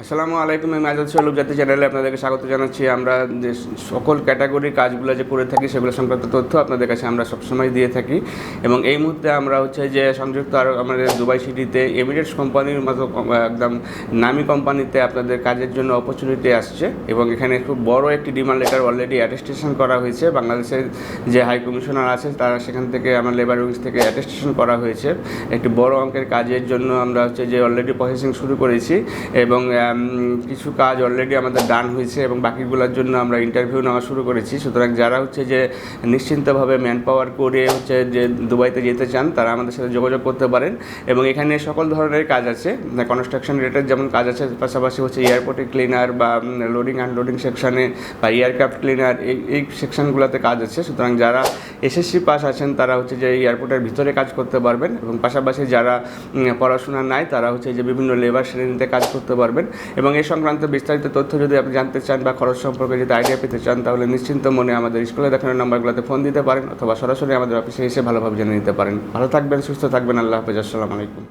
আসসালামু আলাইকুম, আমি আজাদ সলুক জাতি চ্যানেলে আপনাদেরকে স্বাগত জানাচ্ছি। আমরা যে সকল ক্যাটাগরির কাজগুলো যে করে থাকি, সেগুলো সংক্রান্ত তথ্য আপনাদের কাছে আমরা সবসময় দিয়ে থাকি। এবং এই মুহূর্তে আমরা হচ্ছে যে সংযুক্ত আরব আমাদের দুবাই সিটিতে এমিরেটস কোম্পানির মতো, একদম নামি কোম্পানিতে আপনাদের কাজের জন্য অপরচুনিটি আসছে। এবং এখানে খুব বড় একটি ডিমান্ড লেটার অলরেডি অ্যাটেস্টেশন করা হয়েছে। বাংলাদেশের যে হাই কমিশনার আছে তারা সেখান থেকে আমার লেবার উইংস থেকে অ্যাটেস্টেশন করা হয়েছে। একটি বড় অঙ্কের কাজের জন্য আমরা হচ্ছে যে অলরেডি প্রসেসিং শুরু করেছি। এবং কিছু কাজ অলরেডি আমাদের ডান হয়েছে এবং বাকিগুলোর জন্য আমরা ইন্টারভিউ নেওয়া শুরু করেছি। সুতরাং যারা হচ্ছে যে নিশ্চিন্তভাবে ম্যান পাওয়ার করে হচ্ছে যে দুবাইতে যেতে চান, তারা আমাদের সাথে যোগাযোগ করতে পারেন এবং এখানে সকল ধরনের কাজ আছে। কনস্ট্রাকশন রেটের যেমন কাজ আছে, পাশাপাশি হচ্ছে এয়ারপোর্টে ক্লিনার বা লোডিং আনলোডিং সেকশনে বা এয়ারক্রাফট ক্লিনার এই এই সেকশনগুলোতে কাজ আছে। সুতরাং যারা এসএসসি পাস আছেন, তারা হচ্ছে যে এয়ারপোর্টের ভিতরে কাজ করতে পারবেন এবং পাশাপাশি যারা পড়াশোনা নাই, তারা হচ্ছে যে বিভিন্ন লেবার শ্রেণীতে কাজ করতে পারবেন। এবং এ সংক্রান্ত বিস্তারিত তথ্য যদি আপনি জানতে চান বা খরচ সম্পর্কে যদি আইডিয়া পেতে চান, তাহলে নিশ্চিন্ত মনে আমাদের স্কুলে দেখানোর নাম্বারগুলোতে ফোন দিতে পারেন অথবা সরাসরি আমাদের অফিসে এসে ভালোভাবে জেনে নিতে পারেন। ভালো থাকবেন, সুস্থ থাকবেন, আল্লাহ হাফিজ, আসসালামু আলাইকুম।